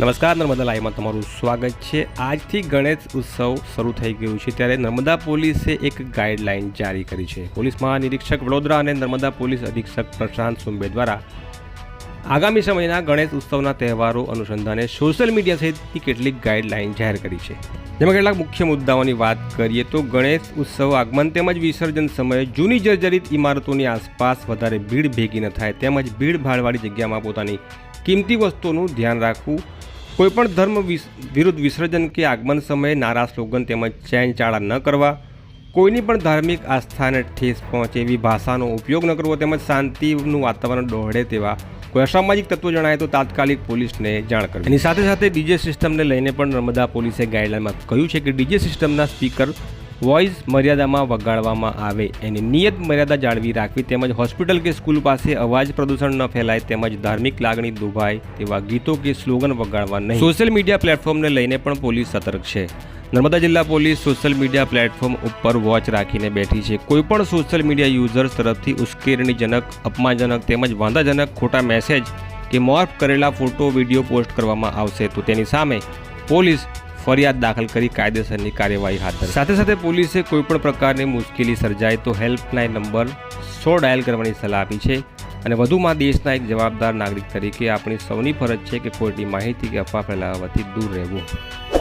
નમસ્કાર, નર્મદા લાઈવમાં તમારું સ્વાગત છે. આજથી ગણેશ ઉત્સવ શરૂ થઈ ગયું છે ત્યારે નર્મદા પોલીસે એક ગાઈડલાઈન જારી કરી છે. પોલીસ મહાનિરીક્ષક વડોદરા અને નર્મદા પોલીસ અધિક્ષક પ્રશાંત સુંબે દ્વારા આગામી સમયના ગણેશ ઉત્સવના તહેવારો અનુસંધાને સોશિયલ મીડિયા સહિતની કેટલીક ગાઈડલાઈન જાહેર કરી છે. જેમાં કેટલાક મુખ્ય મુદ્દાઓની વાત કરીએ તો ગણેશ ઉત્સવ આગમન તેમજ વિસર્જન સમયે જૂની જર્જરિત ઇમારતોની આસપાસ વધારે ભીડ ભેગી ન થાય તેમજ ભીડ ભાડવાળી જગ્યામાં પોતાની કિંમતી વસ્તુઓનું ધ્યાન રાખવું કોઈપણ ધર્મ વિરુદ્ધ વિસર્જન કે આગમન સમયે નારા સ્લોગન તેમજ ચેનચાળા ન કરવા, કોઈની પણ ધાર્મિક આસ્થાને ઠેસ પહોંચે એવી ભાષાનો ઉપયોગ ન કરવો તેમજ શાંતિનું વાતાવરણ દોહડે તેવા કોઈ અસામાજિક તત્વો જણાય તો તાત્કાલિક પોલીસને જાણ કરવી. એની સાથે સાથે ડીજે સિસ્ટમને લઈને પણ નર્મદા પોલીસે ગાઈડલાઈનમાં કહ્યું છે કે ડીજે સિસ્ટમના સ્પીકર વોઇસ મર્યાદામાં વગાડવામાં આવે એની નિયત મર્યાદા જાળવી રાખવી તેમજ હોસ્પિટલ કે સ્કૂલ પાસે અવાજ પ્રદૂષણ ન ફેલાય તેમજ ધાર્મિક લાગણી દુભાય તેવા ગીતો કે સ્લોગન વગાડવા નહીં. સોશિયલ મીડિયા પ્લેટફોર્મને લઈને પણ પોલીસ સતર્ક છે. નર્મદા જિલ્લા પોલીસ સોશિયલ મીડિયા પ્લેટફોર્મ ઉપર વોચ રાખીને બેઠી છે. કોઈપણ સોશિયલ મીડિયા યુઝર્સ તરફથી ઉશ્કેરણીજનક, અપમાનજનક તેમજ વાંધાજનક ખોટા મેસેજ કે મોર્ફ કરેલા ફોટો, વીડિયો પોસ્ટ કરવામાં આવશે તો તેની સામે પોલીસ ફરિયાદ દાખલ કરી કાયદેસરની કાર્યવાહી હાથ ધરી. સાથે સાથે પોલીસે કોઈપણ પ્રકારની મુશ્કેલી સર્જાય તો હેલ્પલાઇન નંબર સો ડાયલ કરવાની સલાહ આપી છે અને વધુમાં દેશના એક જવાબદાર નાગરિક તરીકે આપણી સૌની ફરજ છે કે ખોટી માહિતી કે અફવા ફેલાવવાથી દૂર રહેવું.